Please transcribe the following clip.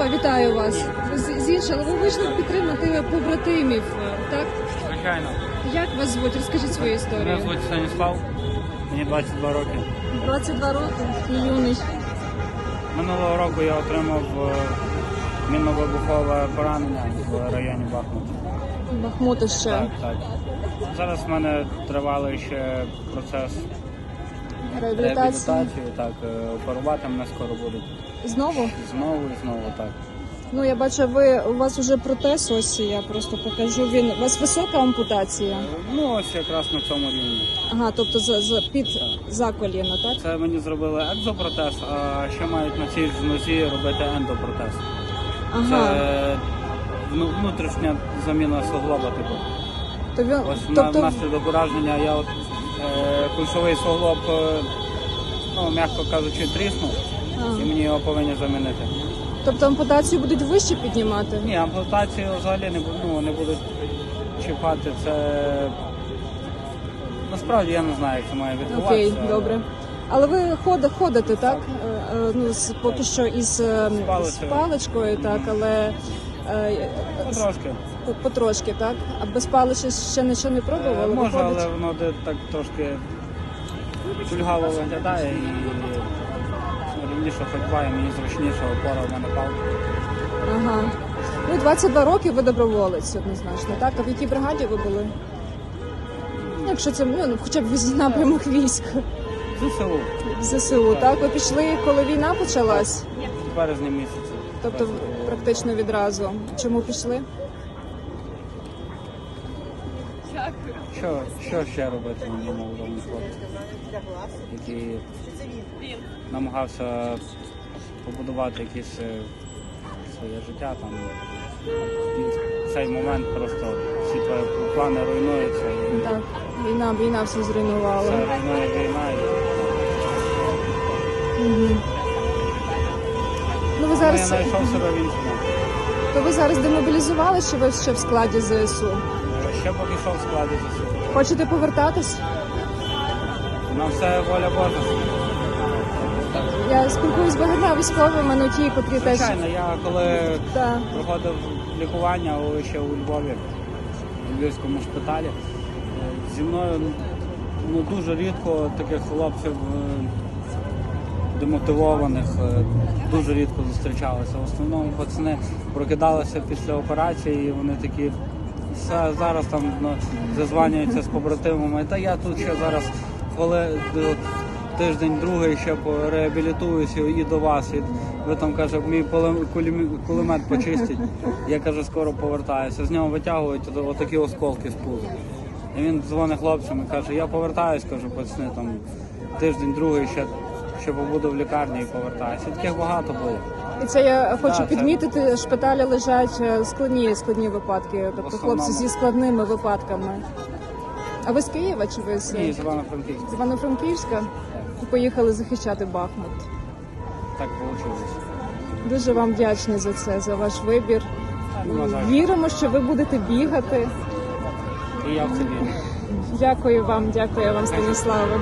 Люба, вітаю вас. З, з іншого, але ви вийшли підтримати побратимів, так? Звичайно. Як вас звуть? Розкажіть свою Мене історію. звуть Станіслав, мені 22 роки. 22 роки. Юний. Минулого року я отримав е, мінно-вибухове поранення в районі Бахмута. Бахмутище. Так, так. Зараз в мене тривалий ще процес Реабілітація. реабілітації. Так, е, оперувати мене скоро будуть. Знову? Знову і знову так. Ну я бачу, ви у вас вже протез. Ось я просто покажу. Він у вас висока ампутація. Ну ось якраз на цьому рівні. Ага, тобто за, за під за коліно, так? Це мені зробили екзопротез, а ще мають на цій ж нозі робити ендопротез. Ага. Це вну- внутрішня заміна суглоба, типу. То він, Ось на, тобто, внаслідок ураження я от е, кульшовий суглоб, е, ну, м'яко кажучи, тріснув. І мені його повинні замінити. тобто ампутацію будуть вище піднімати? Ні, ампутацію взагалі не, бу- ну, не будуть чіпати. Це насправді я не знаю, як це має відбуватися. Окей, добре. Але ви ходите, ходите, так? Е, е, Ну, з, поки що із е, з паличкою. паличкою, так, але е, трошки. по- потрошки, так? А без палички ще нічого не пробували? Е, Може, Виходить? але воно де так трошки кульгаво виглядає і рівніше ходьба, і мені зручніше опора в мене палка. Ага. Ну, 22 роки ви доброволець однозначно, так? А в якій бригаді ви були? Ну, Якщо це ну, хоча б в напрямок військ ЗСУ в ЗСУ, так? Ви пішли, коли війна почалась? в березні місяці. Тобто практично відразу. Чому пішли? Що, що ще робити моєму молодому хлопцю, який намагався побудувати якесь е, своє життя там. І в цей момент просто всі твої плани руйнуються і Так, війна, війна все зруйнувала. все руйнує війна. І... Мгм. Ну ви Ну, я знайшов себе в іншому. то ви зараз демобілізували, чи ви ще в складі ЗСУ? Е, Ще поки йшов в складі ЗСУ. Хочете повертатись? На все воля Божа. Я спілкуюсь з багатьма військовими, ну ті, котрі теж Звичайно, я коли Так. проходив лікування у- ще у Львові, у Львівському шпиталі, е, зі мною ну, дуже рідко таких хлопців е, демотивованих е, дуже рідко зустрічалися. В основному пацани прокидалися після операції, і вони такі. Все, зараз там ну, зазванюються з побратимами. Та я тут ще зараз коли тиждень другий ще реабілітуюся і до вас. І ви там каже, мій кулемет почистять. Я каже, скоро повертаюся. З нього витягують отакі осколки з пуза. І він дзвонить хлопцям і каже, я повертаюсь, кажу, пацани, там тиждень другий ще, ще побуду в лікарні і повертаюся. І таких багато було. І це я хочу Да, це- підмітити, шпиталі лежать е, складні, складні випадки, тобто хлопці зі складними випадками. А ви з Києва чи ви з, Ні, з Івано-Франківська. з Івано-Франківська? Поїхали захищати Бахмут. Так вийшло. Дуже вам вдячні за це, за ваш вибір. Віримо, що ви будете бігати. І я в це вірю. Дякую вам, дякую вам, Станіславе.